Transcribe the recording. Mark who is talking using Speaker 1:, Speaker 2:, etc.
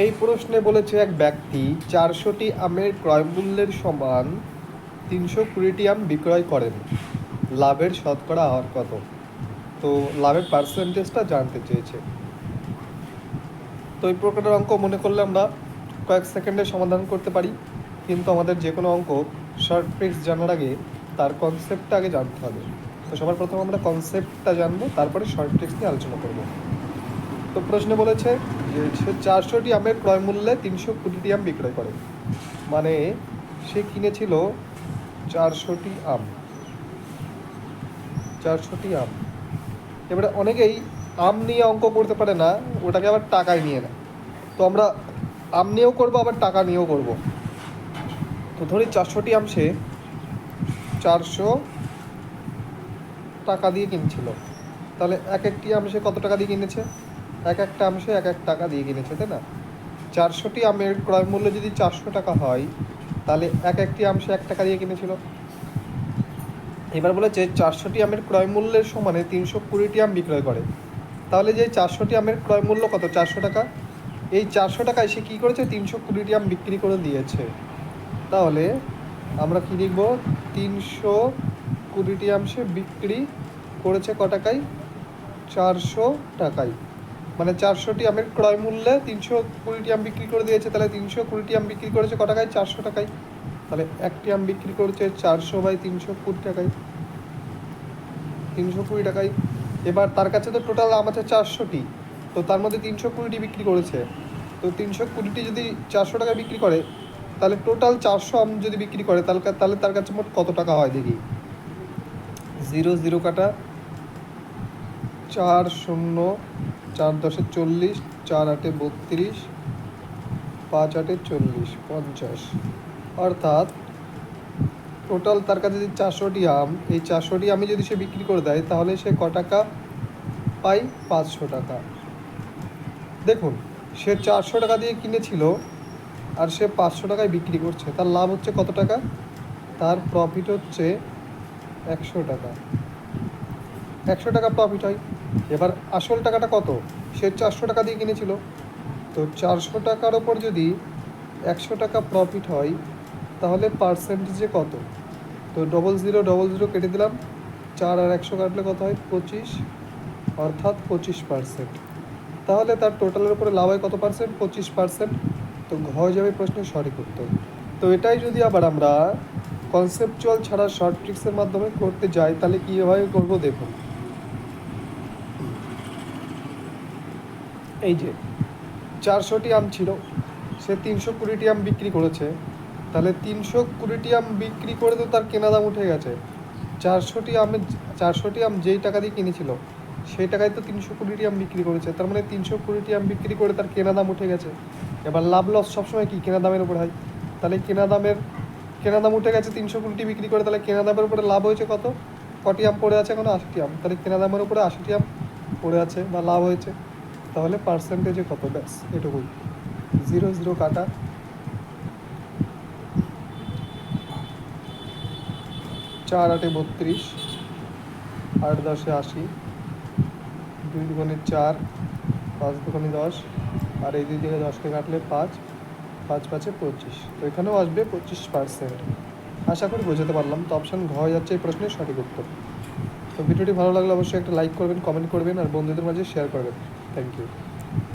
Speaker 1: এই প্রশ্নে বলেছে এক ব্যক্তি, চারশোটি আমের ক্রয় মূল্যের সমান তিনশো কুড়িটি আম বিক্রয় করেন। লাভের শতকরা হার কত? তো লাভের পার্সেন্টেজটা জানতে চেয়েছে। তো এই প্রকারের অঙ্ক মনে করলে আমরা কয়েক সেকেন্ডে সমাধান করতে পারি। কিন্তু আমাদের যে কোনো অঙ্ক শর্ট ট্রিক্স জানার আগে তার কনসেপ্টটা আগে জানতে হবে। তো সবার প্রথম আমরা কনসেপ্টটা জানব, তারপরে শর্ট ট্রিক্স নিয়ে আলোচনা করব। তো প্রশ্নে বলেছে সে চারশোটি আমের ক্রয় মূল্যে তিনশো কুড়িটি আম বিক্রয় করে। মানে সে কিনেছিল চারশোটি আম। চারশোটি আম। এবারে অনেকেই আম নিয়ে অঙ্ক করতে পারে না, ওটাকে আবার টাকায় নিয়ে নেয়। তো আমরা আম নিয়েও করব, আবার টাকা নিয়েও করব। তো ধরি চারশোটি আম সে চারশো টাকা দিয়ে কিনছিল। তাহলে এক একটি আম সে কত টাকা দিয়ে কিনেছে? এক একটা আম সে এক এক টাকা দিয়ে কিনেছে, তাই না? চারশোটি আমের ক্রয় মূল্য যদি চারশো টাকা হয়, তাহলে এক একটি আম সে এক টাকা দিয়ে কিনেছিল। এবার বলেছে, চারশোটি আমের ক্রয় মূল্যের সমানে তিনশো কুড়িটি আম বিক্রয় করে। তাহলে যে চারশোটি আমের ক্রয় মূল্য কত? চারশো টাকা? এই চারশো টাকায় সে কী করেছে? তিনশো কুড়িটি আম বিক্রি করে দিয়েছে। তাহলে আমরা কী লিখব? তিনশো কুড়িটি আম সে বিক্রি করেছে ক টাকায়? চারশো টাকায়। মানে চারশোটি আমের ক্রয় মূল্যে তিনশো কুড়িটি আম বিক্রি করে দিয়েছে, তাহলে তিনশো কুড়িটি আম বিক্রি করেছে ক টাকায়? চারশো টাকায়। তাহলে একটি আম বিক্রি করেছে চারশো বাই তিনশো কুড়ি টাকায়। তিনশো কুড়ি টাকায়। এবার তার কাছে তো টোটাল আম আছে চারশোটি। তো তার মধ্যে তিনশো কুড়িটি বিক্রি করেছে। তো তিনশো কুড়িটি যদি চারশো টাকায় বিক্রি করে, তাহলে টোটাল চারশো আম যদি বিক্রি করে, তাহলে তাহলে তার কাছে মোট কত টাকা হয় দেখি? জিরো জিরো কাটা চার শূন্য, চার দশে চল্লিশ, চার আটে বত্রিশ, পাঁচ আটে চল্লিশ, পঞ্চাশ। অর্থাৎ টোটাল তার কাছে যদি চারশোটি আম, এই চারশোটি আমি যদি সে বিক্রি করে দেয়, তাহলে সে ক টাকা পাই? পাঁচশো টাকা। দেখুন, সে চারশো টাকা দিয়ে কিনেছিল আর সে পাঁচশো টাকায় বিক্রি করছে। তার লাভ হচ্ছে কত টাকা? তার প্রফিট হচ্ছে একশো টাকা। একশো টাকা প্রফিট হয়। এবার আসল টাকাটা কত? সে চারশো টাকা দিয়ে কিনেছিল। তো চারশো টাকার ওপর যদি একশো টাকা প্রফিট হয়, তাহলে পার্সেন্টেজে কত? তো ডবল জিরো ডবল জিরো কেটে দিলাম। চার আর একশো কাটলে কত হয়? পঁচিশ। অর্থাৎ পঁচিশ পার্সেন্ট তাহলে তার টোটালের উপরে লাভ হয় কত পার্সেন্ট পঁচিশ পার্সেন্ট তো ঘ যাবে প্রশ্নের সঠিক উত্তর। তো এটাই যদি আবার আমরা কনসেপচুয়াল ছাড়া শর্ট ট্রিক্সের মাধ্যমে করতে যাই, তাহলে কীভাবে করব দেখুন। এই যে চারশোটি আম ছিল, সে তিনশো কুড়িটি আম বিক্রি করেছে। তাহলে তিনশো কুড়িটি আম বিক্রি করে তো তার কেনা দাম উঠে গেছে। চারশোটি আমের চারশোটি আম যেই টাকা দিয়ে কিনেছিল, সেই টাকায় তো তিনশো কুড়িটি আম বিক্রি করেছে। তার মানে তিনশো কুড়িটি আম বিক্রি করে তার কেনা দাম উঠে গেছে। এবার লাভ লস সবসময় কি? কেনা দামের উপর হয়। তাহলে কেনা দামের, কেনা দাম উঠে গেছে তিনশো কুড়িটি বিক্রি করে, তাহলে কেনা দামের উপরে লাভ হয়েছে কত? কটি আম পড়ে আছে এখন? আশিটি আম। তাহলে কেনা দামের উপরে আশিটি আম পড়ে আছে বা লাভ হয়েছে। তাহলে পার্সেন্টেজে কত? ব্যাস এটুকুই জিরো জিরো কাটা। চার আটে বত্রিশ, আট দশে আশি, দুই দুগুণে চার, পাঁচ দুগুণে দশ, আর এই দুই দিকে দশকে কাটলে পাঁচ পাঁচ পাঁচে পঁচিশ। তো এখানেও আসবে পঁচিশ পার্সেন্ট আশা করি বোঝাতে পারলাম। তো অপশান ঘ হয়ে যাচ্ছে এই প্রশ্নের সঠিক উত্তর। তো ভিডিওটি ভালো লাগলে অবশ্যই একটা লাইক করবেন কমেন্ট করবেন, আর বন্ধুদের মাঝে শেয়ার করবেন। Thank you